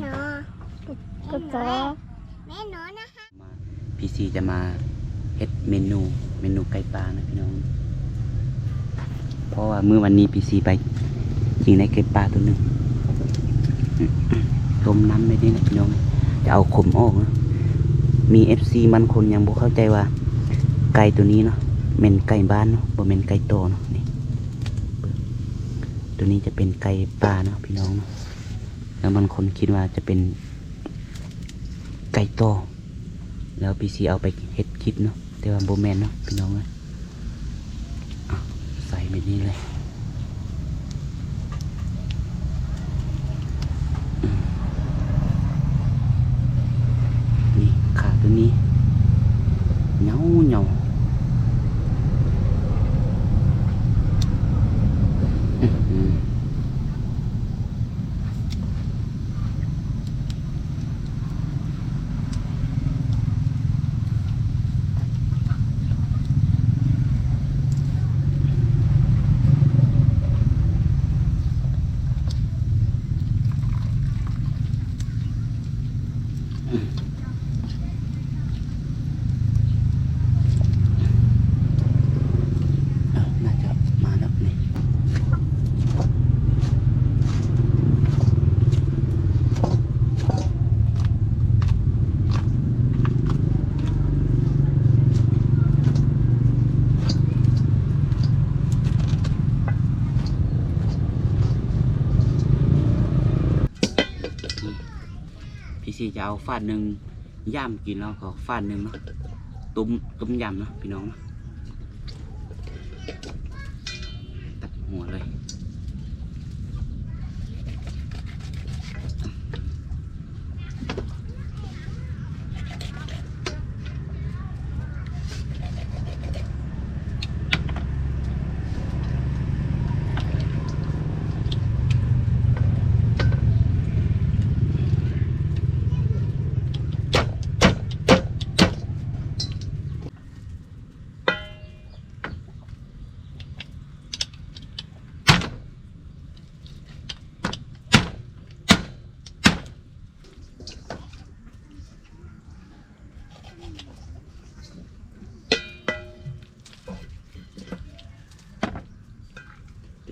หนูก็จะแม่หนูนะคะมาพีซีจะมาเฮ็ดเมนู เมนูไก่ปลานะพี่น้อง เพราะว่าเมื่อวันนี้พีซีไปยิงในไก่ปลาตัวหนึ่งต้มน้ำไปนี่นะพี่น้อง จะเอาขมออกนะมีเอฟซีมันคนยังบ่เข้าใจว่า ไก่ตัวนี้เนาะเม็นไก่บ้านเนาะบ่เม็นไก่โตเนาะนี่เบิ่งตัวนี้จะเป็นไก่ปลาเนาะพี่น้องเนาะ แล้วมันคนคิดว่าจะเป็นไก่โต แล้วพีซีเอาไปเฮ็ดคลิปเนาะแต่ว่าโบแมนเนาะพี่น้องเอ้ยอะใส่แบบนี้เลยนี่ขาตัวนี้เหนียวเหนียวอื้อหือ เออน่าจะมาแล้วนี่พี่ซี จะเอาฟาดหนึ่งย่ำกินแล้วก็ฟาดหนึ่งเนาะตุ้มตุ้มยำเนาะพี่น้องเนาะตัดหัวเลย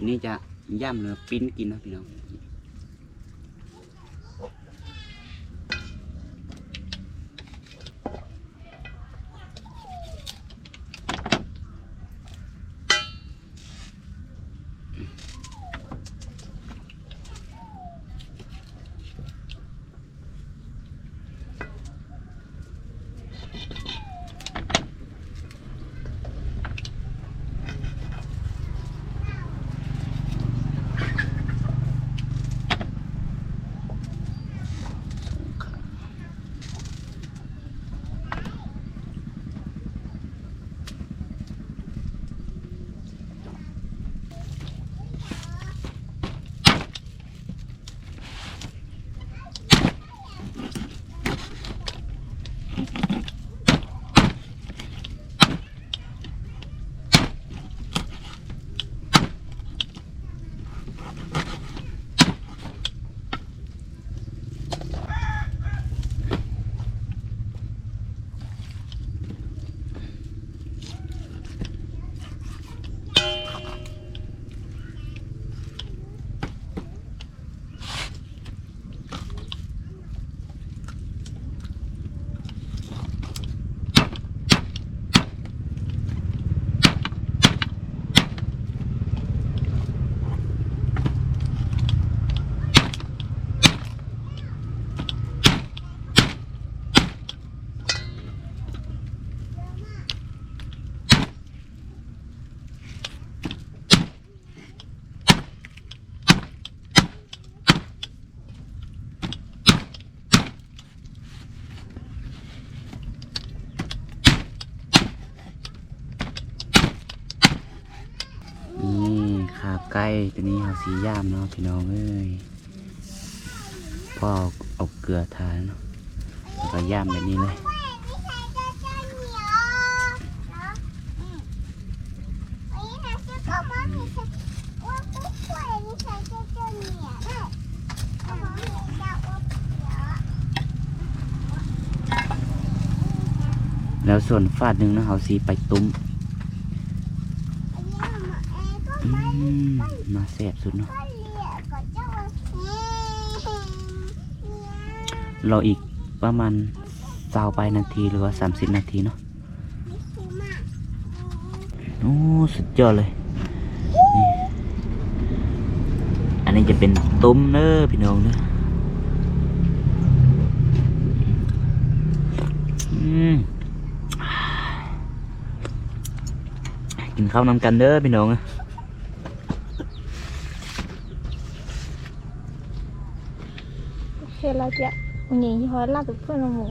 ตัวนี้จะย่ำเนื้อปิ้นกินนะพี่น้อง ตัวนี้เอาสีย่ามเนาะพี่น้องเอ้ยพ่อเอาเอาเกลือทานเนาะแล้วก็ย่ามแบบนี้เลยแล้วส่วนฟาดหนึ่งนะเขาสีไปตุ้ม มมาแสบสุดเนาะก็เรียกก็เจ้าเนี่ยรออีกประมาณสาวไปนาทีหรือว่าสามสิบนาทีเนาะนี่คือมากโอ้สุดยอดเลยนี่อันนี้จะเป็นตุ้มเนอพี่น้องเนอะอืมกินข้าวนำกันเด้อพี่น้องเอ้ย โอเคเราจะ nhìn như hồi là tụi phương là mù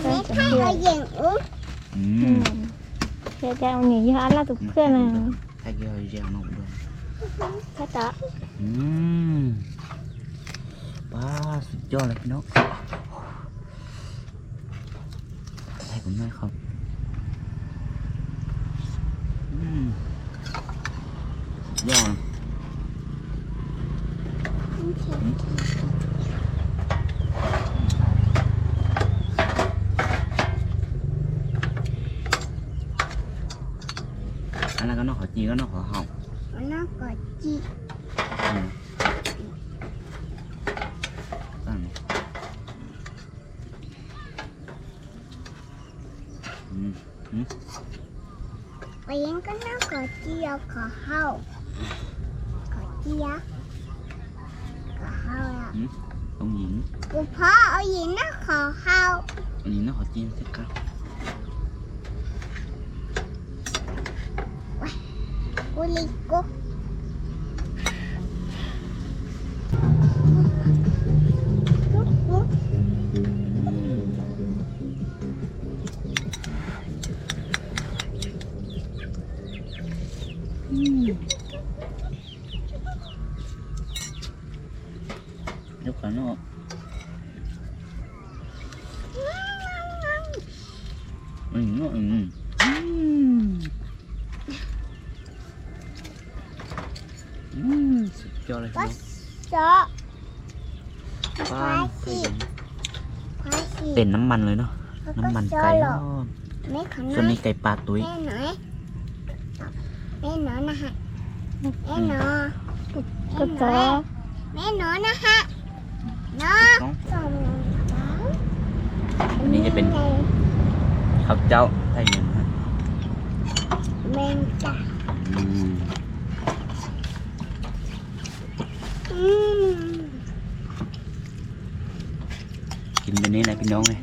ไม่ใช่เราเหยียงอุ้มอื ừ ม thế cha nhìn như hồi là tụi phương là ถ้าเกี่ยวแยงนมด้วย thế đó อืมป้าสุดยอดเลยพี่น้ องให้ผมหน่อยครับอืมสุดยอดอันนั้นก็นอกขอจีก็นอกขอเห่ามันน่ากอดจีอืมตั้งอืมอืมไปยังก็น่ากอดจีเอาขอเข้ากอดจีอะขอเข้าอะ อง หญิงกูพ่อเอาหญิงนะขอเข้าอันนี้นอกขอจีสักครับกูลิกูกู อืมอืมอืมอืมสุดยอดเลยพี่ว่าน้องเจาะป้าควายเคยสิเห็นควาสิเป็นน้ำมันเลยเนาะน้ำมันไก่หรอเนาะไม่ขนาส่วนดนี้ไก่ปลาตุ้ย แม่หน่อยแม่หนอนะฮะแม่หนอ cái đó แม่หนอนะฮะหนอน้องอันนี้จะเป็น ข้าวเจ้าไทยเงินนะแมงจ้ะอืมอืมกินแบบนี้แหละพี่น้องเลย